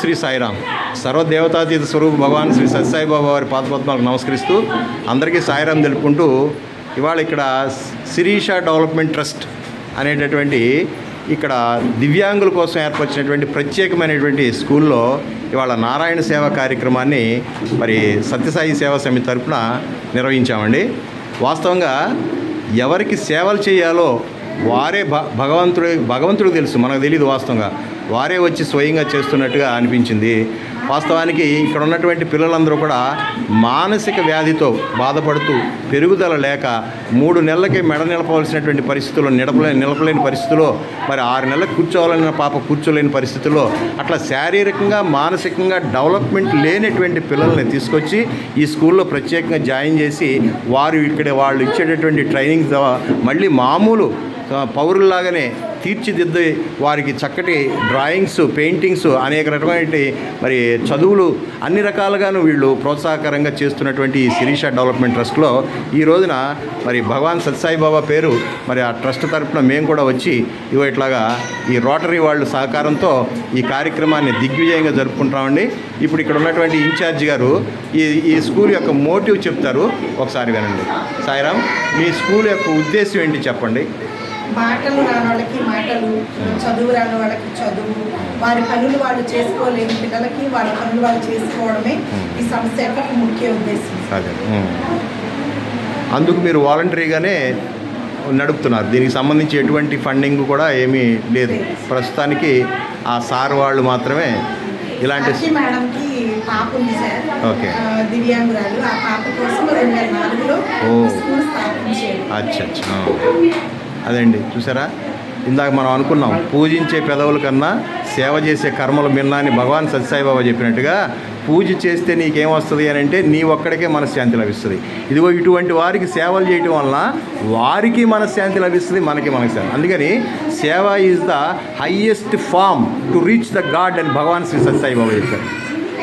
శ్రీ సాయిరామ్. సర్వదేవతాతీత స్వరూప భగవాన్ శ్రీ సత్యసాయిబాబా వారి పాదపద్మాలకు నమస్కరిస్తూ అందరికీ సాయిరామ్ తెలుపుకుంటూ ఇవాళ ఇక్కడ శిరీష డెవలప్మెంట్ ట్రస్ట్ అనేటటువంటి ఇక్కడ దివ్యాంగుల కోసం ఏర్పరిచినటువంటి ప్రత్యేకమైనటువంటి స్కూల్లో ఇవాళ నారాయణ సేవ కార్యక్రమాన్ని మరి సత్యసాయి సేవా సమితి తరపున నిర్వహించామండి. వాస్తవంగా ఎవరికి సేవలు చేయాలో వారే భ భగవంతుడి భగవంతుడికి తెలుసు మనకు తెలియదు వాస్తవంగా. వారే వచ్చి స్వయంగా చేస్తున్నట్టుగా అనిపించింది. వాస్తవానికి ఇక్కడ ఉన్నటువంటి పిల్లలందరూ కూడా మానసిక వ్యాధితో బాధపడుతూ పెరుగుదల లేక మూడు నెలలకి మెడ నిలపవలసినటువంటి పరిస్థితుల్లో నిడపలేని నిలపలేని పరిస్థితుల్లో మరి ఆరు నెలలకు కూర్చోవాలన్న పాప కూర్చోలేని పరిస్థితుల్లో అట్లా శారీరకంగా మానసికంగా డెవలప్మెంట్ లేనటువంటి పిల్లల్ని తీసుకొచ్చి ఈ స్కూల్లో ప్రత్యేకంగా జాయిన్ చేసి వారు ఇక్కడ వాళ్ళు ఇచ్చేటటువంటి ట్రైనింగ్ మళ్ళీ మామూలు పౌరుల్లాగానే తీర్చిదిద్ది వారికి చక్కటి డ్రాయింగ్స్ పెయింటింగ్స్ అనేక రకమైన మరి చదువులు అన్ని రకాలుగాను వీళ్ళు ప్రోత్సాహకరంగా చేస్తున్నటువంటి ఈ శిరీష డెవలప్మెంట్ ట్రస్ట్లో ఈ రోజున మరి భగవాన్ సత్సాయి బాబా పేరు మరి ఆ ట్రస్ట్ తరపున మేము కూడా వచ్చి ఇవో ఇట్లాగా ఈ రోటరీ వాళ్ళ సహకారంతో ఈ కార్యక్రమాన్ని దిగ్విజయంగా జరుపుకుంటామండి ఇప్పుడు ఇక్కడ ఉన్నటువంటి ఇన్ఛార్జ్ గారు ఈ ఈ స్కూల్ యొక్క మోటివ్ చెప్తారు. ఒకసారి వినండి. సాయిరామ్ మీ స్కూల్ యొక్క ఉద్దేశం ఏంటి చెప్పండి? మాటలు రాని వాళ్ళకి మాటలు చదువు రాని వాళ్ళకి చదువు వారి పనులు వాళ్ళు చేసుకోలేని పిల్లలకి వాళ్ళ పనులు వాళ్ళు చేసుకోవడమే ఈ సంస్థ యొక్క ముఖ్య ఉద్దేశం. అందుకు మీరు వాలంటరీగానే నడుపుతున్నారు. దీనికి సంబంధించి ఎటువంటి ఫండింగ్ కూడా ఏమీ లేదు. ప్రస్తుతానికి ఆ సార్ వాళ్ళు మాత్రమే ఇలాంటి మేడంకి పాప ఉంది సార్. ఓకే. దివ్యాంగురాలు. ఆ పాప కోసం రెండు వేల నాలుగులో. స్కూల్ స్థాపించారు. అచ్చా అచ్చా అదండి చూసారా? ఇందాక మనం అనుకున్నాం పూజించే పెదవుల కన్నా సేవ చేసే కర్మలు మిన్నా అని భగవాన్ సత్యసాయిబాబా చెప్పినట్టుగా పూజ చేస్తే నీకేమొస్తుంది అని అంటే నీ ఒక్కడికే మనశ్శాంతి లభిస్తుంది. ఇదిగో ఇటువంటి వారికి సేవలు చేయటం వలన వారికి మనశ్శాంతి లభిస్తుంది మనకి మనశ్శాంతి. అందుకని సేవ is the highest form to reach the god అని భగవాన్ శ్రీ సత్యసాయిబాబా చెప్పారు.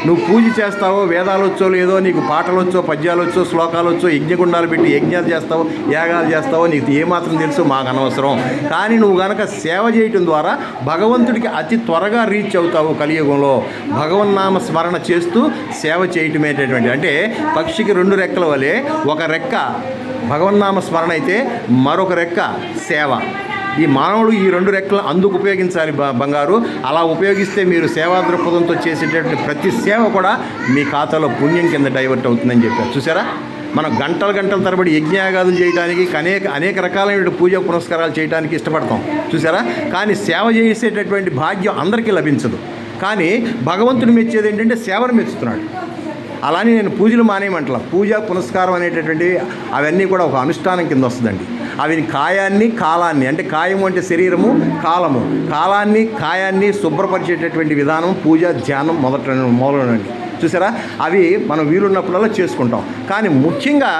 నువ్వు పూజ చేస్తావో వేదాలు వచ్చో లేదో నీకు పాటలు వచ్చో పద్యాలు వచ్చో శ్లోకాలు వచ్చో యజ్ఞగుండాలు పెట్టి యజ్ఞాలు చేస్తావో యాగాలు చేస్తావో నీకు ఏమాత్రం తెలుసు మాకు అనవసరం. కానీ నువ్వు గనక సేవ చేయటం ద్వారా భగవంతుడికి అతి త్వరగా రీచ్ అవుతావు కలియుగంలో. భగవన్నామ స్మరణ చేస్తూ సేవ చేయటమేటటువంటి అంటే పక్షికి రెండు రెక్కల వలె ఒక రెక్క భగవన్నామ స్మరణ అయితే మరొక రెక్క సేవ. ఈ మానవుడు ఈ రెండు రెక్కలు అందుకు ఉపయోగించాలి బ- బంగారు. అలా ఉపయోగిస్తే మీరు సేవా దృక్పథంతో చేసేటటువంటి ప్రతి సేవ కూడా మీ ఖాతాలో పుణ్యం కింద డైవర్ట్ అవుతుందని చెప్పారు. చూసారా? మనం గంటల గంటల తరబడి యజ్ఞయాగాదులు చేయడానికి అనేక అనేక రకాలైన పూజ పునస్కారాలు చేయడానికి ఇష్టపడతాం. చూసారా? కానీ సేవ చేసేటటువంటి భాగ్యం అందరికీ లభించదు. కానీ భగవంతుడు మెచ్చేది ఏంటంటే సేవను మెచ్చుతున్నాడు. అలానే నేను పూజలు మానేయమంటలా. పూజ పునస్కారం అనేటటువంటి అవన్నీ కూడా ఒక అనుష్ఠానం కింద వస్తుందండి. అవి కాయాన్ని కాలాన్ని. అంటే కాయము అంటే శరీరము కాలము. కాలాన్ని కాయాన్ని శుభ్రపరిచేటటువంటి విధానం పూజ ధ్యానం మొదట మొదలనండి చూసారా? అవి మనం వీలున్నప్పుడల్లా చేసుకుంటాం. కానీ ముఖ్యంగా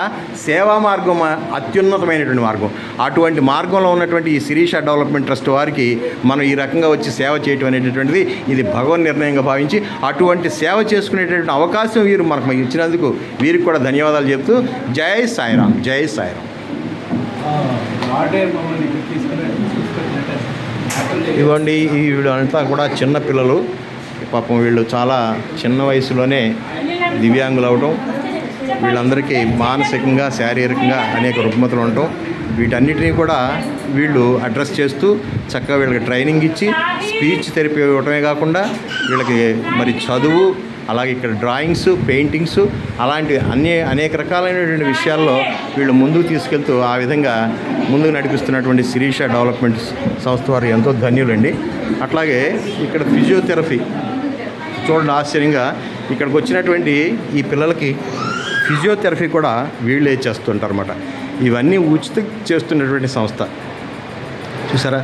సేవా మార్గం అత్యున్నతమైనటువంటి మార్గం. అటువంటి మార్గంలో ఉన్నటువంటి ఈ శిరీష డెవలప్మెంట్ ట్రస్ట్ వారికి మనం ఈ రకంగా వచ్చి సేవ చేయటం అనేటటువంటిది ఇది భగవన్ నిర్ణయంగా భావించి అటువంటి సేవ చేసుకునేటటువంటి అవకాశం వీరు మనకు ఇచ్చినందుకు వీరికి కూడా ధన్యవాదాలు చెప్తూ జై సాయిరామ్ జై సాయిరామ్ వాడే మమ్మల్ని ఇక్కడ తీసుకుని తీసుకొచ్చినట్టే ఇవ్వండి వీళ్ళంతా కూడా చిన్న పిల్లలు. పాపం వీళ్ళు చాలా చిన్న వయసులోనే దివ్యాంగులు అవటం. వీళ్ళందరికీ మానసికంగా శారీరకంగా అనేక రుగ్మతలు ఉండటం. వీటన్నిటినీ కూడా వీళ్ళు అడ్రస్ చేస్తూ చక్కగా వీళ్ళకి ట్రైనింగ్ ఇచ్చి స్పీచ్ థెరపీ ఇవ్వటమే కాకుండా వీళ్ళకి మరి చదువు అలాగే ఇక్కడ డ్రాయింగ్స్ పెయింటింగ్స్ అలాంటి అన్ని అనేక రకాలైనటువంటి విషయాల్లో వీళ్ళు ముందుకు తీసుకెళ్తూ ఆ విధంగా ముందుకు నడిపిస్తున్నటువంటి శిరీష డెవలప్మెంట్ సంస్థ వారు ఎంతో ధన్యులండి. అట్లాగే ఇక్కడ ఫిజియోథెరపీ చూడండి ఆశ్చర్యంగా ఇక్కడికి వచ్చినటువంటి ఈ పిల్లలకి ఫిజియోథెరపీ కూడా వీళ్ళే చేస్తుంటారన్నమాట. ఇవన్నీ ఉచిత చేస్తున్నటువంటి సంస్థ. చూసారా?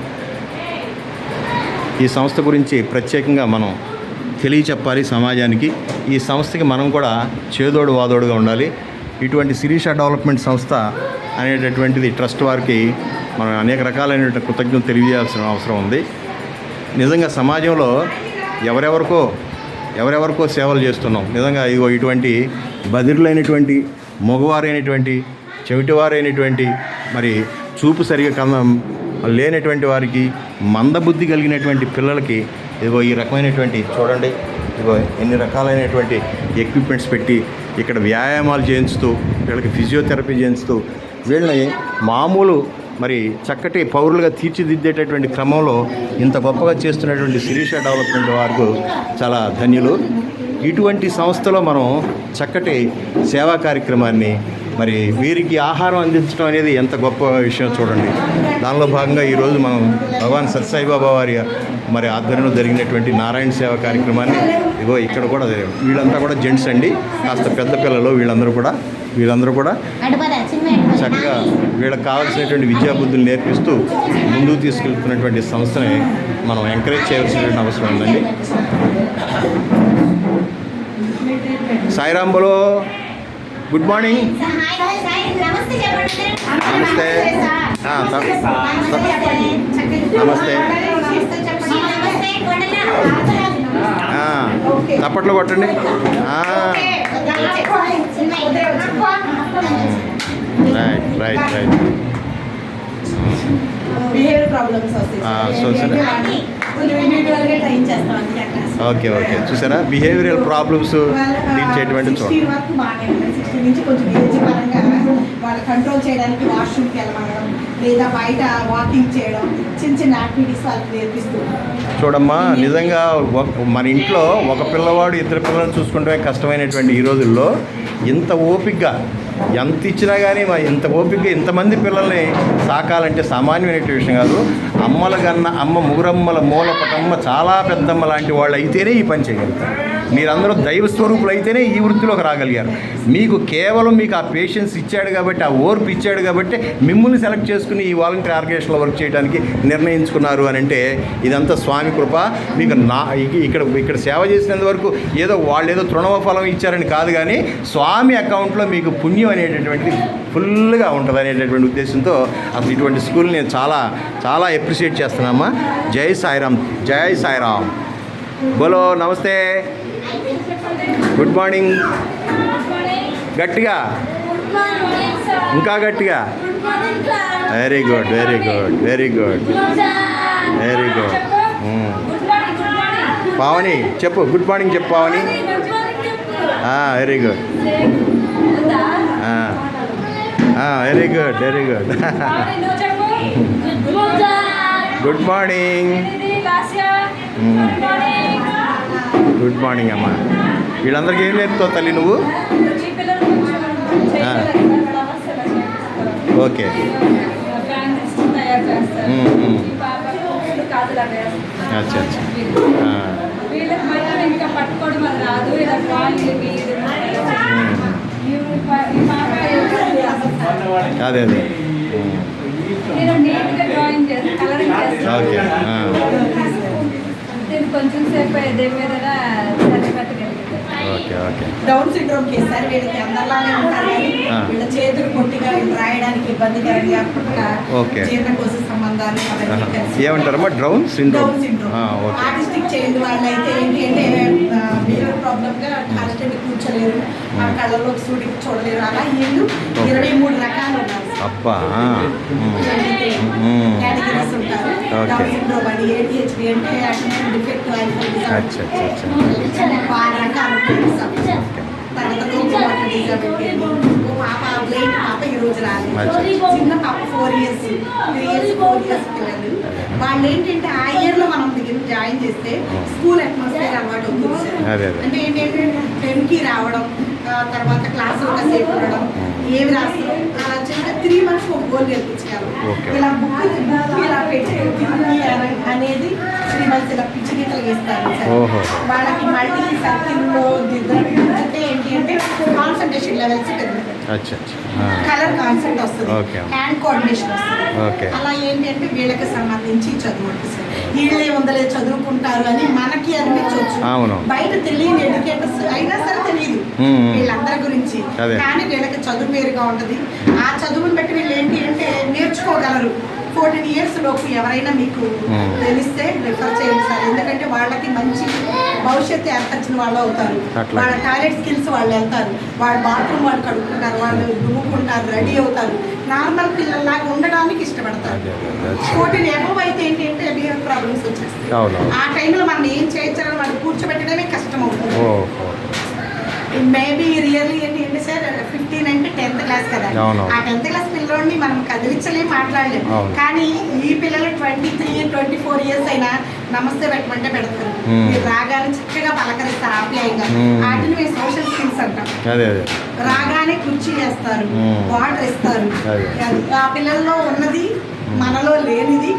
ఈ సంస్థ గురించి ప్రత్యేకంగా మనం తెలియచెప్పాలి సమాజానికి. ఈ సంస్థకి మనం కూడా చేదోడు వాదోడుగా ఉండాలి. ఇటువంటి శిరీష డెవలప్మెంట్ సంస్థ అనేటటువంటిది ట్రస్ట్ వారికి మనం అనేక రకాలైన కృతజ్ఞత తెలియజేయాల్సిన అవసరం ఉంది. నిజంగా సమాజంలో ఎవరెవరికో ఎవరెవరికో సేవలు చేస్తున్నాం. నిజంగా ఇగో ఇటువంటి బదిరులైనటువంటి మగవారైనటువంటి చెవిటివారైనటువంటి మరి చూపు సరిగా కన్న లేనటువంటి వారికి మందబుద్ధి కలిగినటువంటి పిల్లలకి ఇదిగో ఈ రకమైనటువంటి చూడండి ఇదిగో ఎన్ని రకాలైనటువంటి ఎక్విప్మెంట్స్ పెట్టి ఇక్కడ వ్యాయామాలు చేయించుతూ వీళ్ళకి ఫిజియోథెరపీ చేయించుతూ వీళ్ళని మామూలు మరి చక్కటి పౌరులుగా తీర్చిదిద్దేటటువంటి క్రమంలో ఇంత గొప్పగా చేస్తున్నటువంటి శిరీష డెవలప్మెంట్ వారికి చాలా ధన్యులు. ఇటువంటి సంస్థలో మనం చక్కటి సేవా కార్యక్రమాన్ని మరి వీరికి ఆహారం అందించడం అనేది ఎంత గొప్ప విషయం చూడండి. దానిలో భాగంగా ఈరోజు మనం భగవాన్ సత్సాయిబాబా వారి మరి ఆధ్వర్యంలో జరిగినటువంటి నారాయణ సేవ కార్యక్రమాన్ని ఇగో ఇక్కడ కూడా వీళ్ళంతా కూడా జెంట్స్ అండి. కాస్త పెద్ద పిల్లలు వీళ్ళందరూ కూడా వీళ్ళందరూ కూడా చక్కగా వీళ్ళకి కావాల్సినటువంటి విద్యాబుద్ధులు నేర్పిస్తూ ముందుకు తీసుకెళ్తున్నటువంటి సంస్థని మనం ఎంకరేజ్ చేయవలసినటువంటి అవసరం ఉందండి. సాయిరాంబలో గుడ్ మార్నింగ్ నమస్తే. చెప్పండి నమస్తే. ఆ, త- నమస్తే. నమస్తే. ఆ, తప్పట్లో కొట్టండి. ఆ, రైట్ రైట్ రైట్. సో సరే. Okay okay. చూసారా? బిహేవియరల్ ప్రాబ్లమ్స్ డీల్ చేయటువంటి చూడండి. 16 వరకు బాగానే ఉంది. 16 నుంచి కొంచెం ఏజ్ పరంగా వాళ్ళు కంట్రోల్ చేయడానికి వాష్రూమ్కి వెళ్ళమనడం లేదా బయట వాకింగ్ చేయడం చిన్న చిన్న యాక్టివిటీస్ వాళ్ళకి చూడమ్మా నిజంగా మన ఇంట్లో ఒక పిల్లవాడు ఇద్దరు పిల్లలను చూసుకుంటే కష్టమైనటువంటి ఈ రోజుల్లో ఇంత ఓపికగా ఎంత ఇచ్చినా కానీ ఇంత ఓపికగా ఇంతమంది పిల్లల్ని సాకాలంటే సామాన్యమైనటువంటి విషయం కాదు. అమ్మల కన్నా అమ్మ ముగురమ్మల మూలపటమ్మ చాలా పెద్దమ్మ లాంటి వాళ్ళు అయితేనే ఈ పని చేయగలుగుతారు మీరందరూ దైవ స్వరూపులు అయితేనే ఈ వృత్తిలోకి రాగలిగారు. మీకు కేవలం మీకు ఆ పేషెన్స్ ఇచ్చాడు కాబట్టి ఆ ఓర్పు ఇచ్చాడు కాబట్టి మిమ్మల్ని సెలెక్ట్ చేసుకుని ఈ వాలంటీర్ ఆర్గనైజేషన్లో వర్క్ చేయడానికి నిర్ణయించుకున్నారు అని అంటే ఇదంతా స్వామి కృప. మీకు నా ఇక్కడ ఇక్కడ సేవ చేసినంత వరకు ఏదో వాళ్ళు ఏదో తృణవ ఫలం ఇచ్చారని కాదు కానీ స్వామి అకౌంట్లో మీకు పుణ్యం అనేటటువంటిది ఫుల్గా ఉంటుంది అనేటటువంటి ఉద్దేశంతో అసలు ఇటువంటి స్కూల్ నేను చాలా చాలా అప్రిషియేట్ చేస్తున్నామా? జై సాయిరామ్ జై సాయిరామ్. బోలో నమస్తే. గుడ్ మార్నింగ్ గట్టిగా. ఇంకా గట్టిగా. Very good very good very good very good Pavani చెప్పు. గుడ్ మార్నింగ్ చెప్పు Pavani. Very good very good very good good morning good morning అమ్మా. వీళ్ళందరికీ ఏం నేర్పుతావు తల్లి నువ్వు? ఓకే. అచ్చా అచ్చా ఇంకా పట్టుకోవడం అది అదే. ఓకే. కొంచెం సేపు మీద సరిపెట్టగలుగుతాను ఓకే ఓకే. డౌన్ సిండ్రోమ్ కేసారు వీళ్ళకి అందరిలానే ఉంటారు. వీళ్ళ చేతులు పొట్టిగా రాయడానికి ఇబ్బందికరంగా. జీర్ణకోశ సంబంధాలు ఏమంటారమ్మా? Down syndrome down syndrome okay. Artistic child వాళ్ళు అయితే ఏంటి అంటే బిహేవియర్ ప్రాబ్లమ్గా కాన్స్టెంట్ కూర్చోలేరు కళ్ళలో సూడికి చూడలేరు. అలా వీళ్ళు ఇరవై మూడు రకాలు ఉన్నారు అబ్బా ఓకే. అచ్చా. చిన్న పాప four years three years four years పిల్లలు వాళ్ళు ఏంటంటే ఆ ఇయర్లో మనం దగ్గర జాయిన్ చేస్తే స్కూల్ అట్మాస్ఫియర్ అలవాటు అవుతుంది. అంటే ఏంటంటే టెన్కి రావడం తర్వాత క్లాస్ ఒక సేపు ఉండడం ఏమి రాస్తారు త్రీ మంత్స్ ఒక గోల్ ఓకే. ఇలా బుక్ ఇలా పెట్టి అనేది త్రీ మంత్స్ ఇలా పిచ్చి గీతలు. ఓహో. వాళ్ళకి సర్కిల్లో దిద్దడం అంటే ఏంటి అంటే కాన్సన్ట్రేషన్ లెవెల్స్ కలర్ కాన్సెప్ట్ వస్తుంది. హ్యాండ్ కోఆర్డినేషన్ వస్తుంది. అలా ఏంటి అంటే వీళ్ళకి సంబంధించి చదువు వీళ్ళే ఉందలే చదువుకుంటారు అని మనకి అనిపించవచ్చు అవును. బయట తెలియని ఎడ్యుకేటర్స్ అయినా సరే తెలియదు. వీళ్ళందరి గురించి. కానీ వీళ్ళకి చదువు పేరుగా ఉంటుంది ఆ చదువుని బట్టి వీళ్ళు ఏంటి అంటే నేర్చుకోగలరు ఫోర్టీన్ ఇయర్స్ లోపు ఎవరైనా మీకు మ్మ్. తెలిస్తే రిఫర్ చేయండి సార్. ఎందుకంటే వాళ్ళకి మంచి భవిష్యత్తు ఏర్పరిచిన వాళ్ళు అవుతారు. వాళ్ళ టాయిలెట్ స్కిల్స్ వాళ్ళు వెళ్తారు. వాళ్ళ బాత్రూమ్ వాళ్ళు కడుక్కుంటారు. వాళ్ళు దుమ్ముకుంటారు రెడీ అవుతారు. నార్మల్ పిల్లల్లాగా ఉండడానికి ఇష్టపడతారు. ఫోర్టీన్ ఎబవ్ అయితే ఏంటి అంటే బిహేవియర్ ప్రాబ్లమ్స్ వచ్చేస్తాయి. ఆ టైంలో మనం ఏం చేయొచ్చని వాళ్ళు కూర్చోబెట్టడమే కష్టం అవుతుంది మేబీ రియల్లీ ఏంటి అంటే సార్ ఫిఫ్టీన్ అంటే టెన్త్ క్లాస్ కదా. ఆ టెన్త్ క్లాస్ పిల్లోడిని మనం కదిలించలేం మాట్లాడలేము కానీ ఈ పిల్లలు twenty three twenty four years అయినా నమస్తే పెట్టమంటే పెడతారు. మీరు రాగానే చక్కగా పలకరిస్తారు ఆప్యాయంగా. వాటిని మేము సోషల్ స్కిల్స్ అంటారు రాగానే కుర్చీ వేస్తారు వాటర్ ఇస్తారు. ఆ పిల్లల్లో ఉన్నది మనలో లేనిది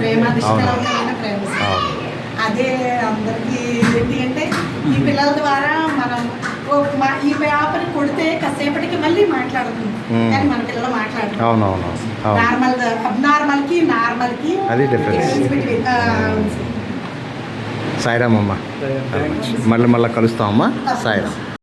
ప్రేమ నిష్కలమైన ప్రేమ. అదే అందరికీ ఏంటి అంటే ఈ పిల్లల ద్వారా మనం ఈ పేపర్ కొడితే కాసేపటికి మళ్ళీ మాట్లాడుతుంది. కానీ మన పిల్లలు మాట్లాడుతుంది అవును. అవును అవును నార్మల్ అబ్నార్మల్కి నార్మల్కి అది ఆ, సాయిరామ్ అమ్మ. మళ్ళీ మళ్ళీ కలుస్తామమ్మా సాయిరామ్.